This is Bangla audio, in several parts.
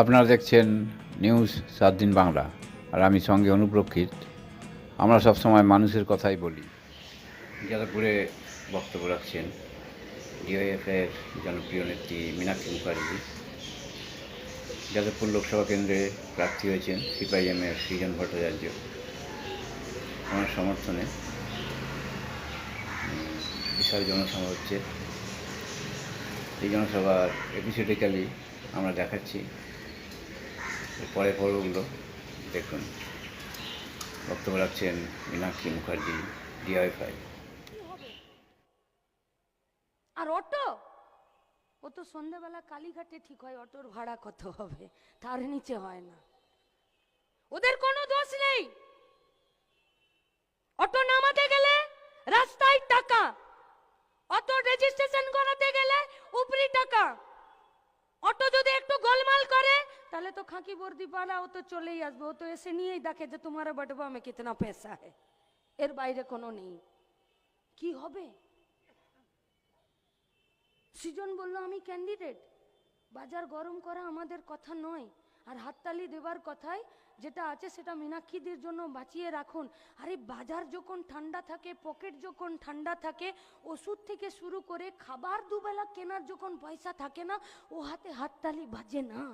আপনারা দেখছেন নিউজ সাত দিন বাংলা, আর আমি সঙ্গে অনুপ্রক্ষিত। আমরা সবসময় মানুষের কথাই বলি। যাদবপুরে বক্তব্য রাখছেন ডিওএফের জনপ্রিয় নেত্রী মীনাক্ষী মুখার্জি। যাদবপুর লোকসভা কেন্দ্রে প্রার্থী হয়েছেন সিপিআইএমের সৃজন ভট্টাচার্য। ওনার সমর্থনে বিশাল জনসভা হচ্ছে। এই জনসভার এপিসোডিক্যালি আমরা দেখাচ্ছি। পরে পর্বগুলো দেখুন। বক্তব্য রাখছেন মীনাক্ষী মুখার্জি ডিআইফাই আর অটো? ও তো সন্ধ্যাবেলা কালীঘাটে ঠিক হয়, অটোর ভাড়া কত হবে? তার নিচে হয় না। ওদের কোনো দোষ নেই। অটো নামাতে গেলে রাস্তায় টাকা। অটো রেজিস্ট্রেশন করাতে গেলে উপরি টাকা। অটো যদি একটু তাহলে তো খাঁকি পাড়া ও তো চলেই আসবে। ও তো এসে নিয়েই দেখে যে তোমার বটবা মে কিতনা পেশা है এর বাইরে কোনো নেই। কি হবে? সৃজন বলল, আমি ক্যান্ডিডেট বাজার গরম করা আমাদের কথা নয়। আর হাততালি দেবার কথায় যেটা আছে সেটা মীনাক্ষীদের জন্য বাঁচিয়ে রাখুন। আরে বাজার যখন ঠান্ডা থাকে, পকেট যখন ঠান্ডা থাকে, ওষুধ থেকে শুরু করে খাবার দুবেলা কেনার যখন পয়সা থাকে না, ও হাতে হাততালি বাজে না।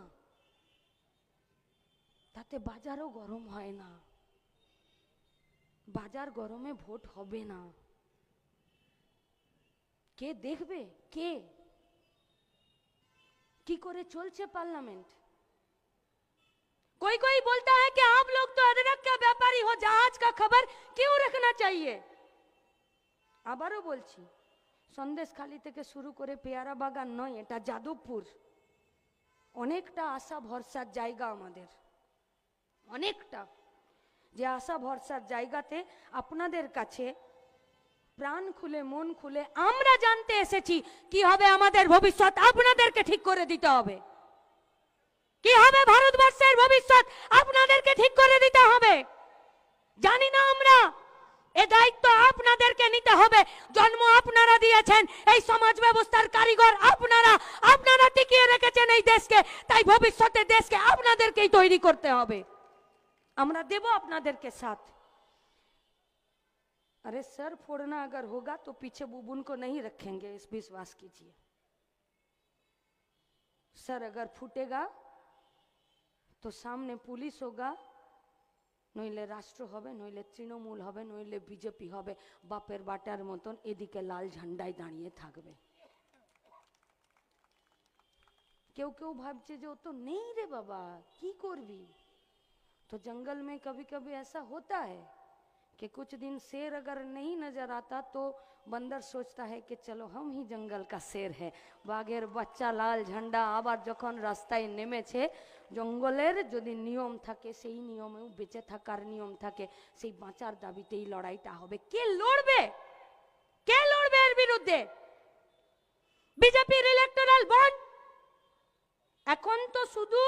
তাতে বাজারও গরম হয় না। বাজার গরমে ভোট হবে না। কে দেখবে? কে? কি করে চলছে পার্লামেন্ট? কই কই बोलता है কি आप लोग तो अदरक का व्यापारी हो जहाज का खबर क्यों रखना चाहिए আবারও বলছি সন্দেশখালি থেকে শুরু করে পেয়ারা বাগান নয়, এটা যাদবপুর। অনেকটা আশা ভরসার জায়গা আমাদের। অনেকটা। যে আশা ভরসার জায়গাতে আপনাদের কাছে প্রাণ খুলে, মন খুলে আমরা জানতে এসেছি, কি হবে আমাদের ভবিষ্যৎ? আপনাদেরকে ঠিক করে দিতে হবে। কি হবে ভারতবর্ষের ভবিষ্যৎ? আপনাদেরকে ঠিক করে দিতে হবে। জানি না আমরা, এ দায়িত্ব আপনাদেরকে নিতে হবে। জন্ম আপনারা দিয়েছেন, এই সমাজ ব্যবস্থার কারিগর আপনারা। আপনারা টিকিয়ে রেখেছেন এই দেশকে, তাই ভবিষ্যতে দেশকে আপনাদেরকেই তৈরি করতে হবে। আমরা দেব আপনাদেরকে সাথ अरे सर फोड़ना अगर होगा तो पीछे बुबुन को नहीं रखेंगे इस विश्वास कीजिए सर अगर फूटेगा তো সামনে পুলিশ হোগা নইলে রাষ্ট্র হবে নইলে তৃণমূল হবে নইলে বিজেপি হবে বাপের বাটার মতন এদিকে লাল ঝান্ডায় দাঁড়িয়ে থাকবে কেউ কেউ ভাবছে যে ও তো নেই রে বাবা কি করবি तो जंगल में कभी कभी ऐसा होता है कि कुछ दिन शेर अगर नहीं नजर आता तो बंदर सोचता है कि चलो हम ही जंगल का शेर है বাঘের বাচ্চা লাল ঝান্ডা আবার যখন রাস্তায় নেমেছে জঙ্গলের যদি নিয়ম থাকে সেই নিয়মেও বেঁচে থাকার নিয়ম থাকে সেই বাঁচার দাবিতেই লড়াইটা হবে কে লড়বে কে লড়বে এর বিরুদ্ধে বিজেপির ইলেকটোরাল বন্ড এখন তো শুধু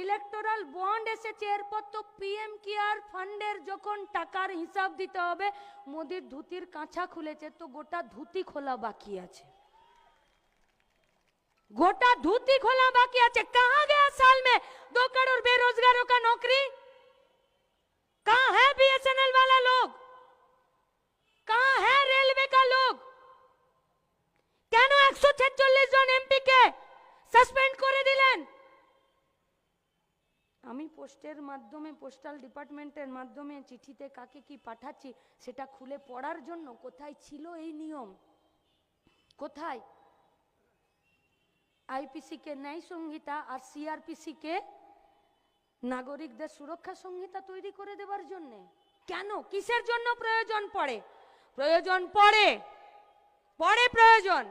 ইলেকটোরাল বন্ড এসেছে এরপর তো পিএম কেয়ার ফান্ডের যখন টাকার হিসাব দিতে হবে মোদির ধুতির কাঁচা খুলেছে তো গোটা ধুতি খোলা বাকি আছে गोटा धोती खोला बाकी আছে कहाँ गया साल में दो करोड़ बेरोजगारों का नौकरी আমি পোস্টের মাধ্যমে, পোস্টাল ডিপার্টমেন্টের মাধ্যমে চিঠিতে কাকে কি পাঠাচ্ছি, সেটা খুলে পড়ার জন্য কোথায় ছিল এই নিয়ম? কোথায়? আইপিসি কে ন্যায় সংহিতা আর সিআরপিসি কে নাগরিকদের সুরক্ষা সংহিতা তৈরি করে দেবার জন্য? কেন? কিসের জন্য প্রয়োজন পড়ে? প্রয়োজন পড়ে। পড়ে প্রয়োজন।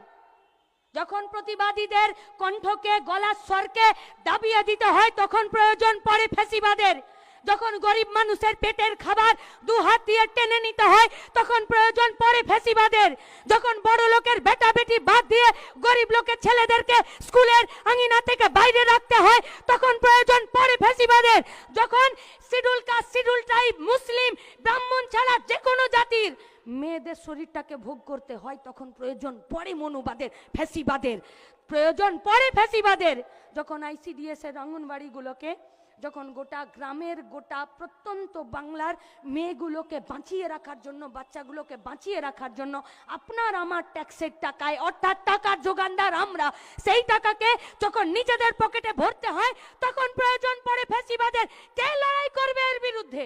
যখন প্রতিবাদীদের কণ্ঠকে গলার স্বরকে দাবিয়ে দিতে হয়, তখন প্রয়োজন পড়ে ফেসিবাদের। যখন গরিব মানুষের পেটের খাবার দু হাত দিয়ে টেনে নিতে হয়, তখন প্রয়োজন পড়ে ফেসিবাদের। যখন বড় লোকের বেটা বেটি বাদ দিয়ে গরিব লোকের ছেলেদেরকে স্কুলের আঙিনা থেকে বাইরে রাখতে হয়, তখন প্রয়োজন পড়ে ফেসিবাদের। যখন শিডিউল কাস্ট শিডিউল ট্রাইব মুসলিম, ব্রাহ্মণ ছাড়া যে কোনো জাতির মেয়েদের শরীরটাকে ভোগ করতে হয়, তখন প্রয়োজন পড়ে মনুবাদের ফ্যাসিবাদের প্রয়োজন পড়ে ফ্যাসিবাদের যখন আইসিডিএস এর অঙ্গনবাড়িগুলোকে যখন গোটা গ্রামের গোটা প্রত্যন্ত বাংলার মেয়েগুলোকে বাঁচিয়ে রাখার জন্য, বাচ্চাগুলোকে বাঁচিয়ে রাখার জন্য, আপনার আমার ট্যাক্সের টাকায়, অর্থাৎ টাকার যোগানদার আমরা, সেই টাকাকে যখন নিজেদের পকেটে ভরতে হয়, তখন প্রয়োজন পড়ে ফ্যাসিবাদের কে লড়াই করবে এর বিরুদ্ধে?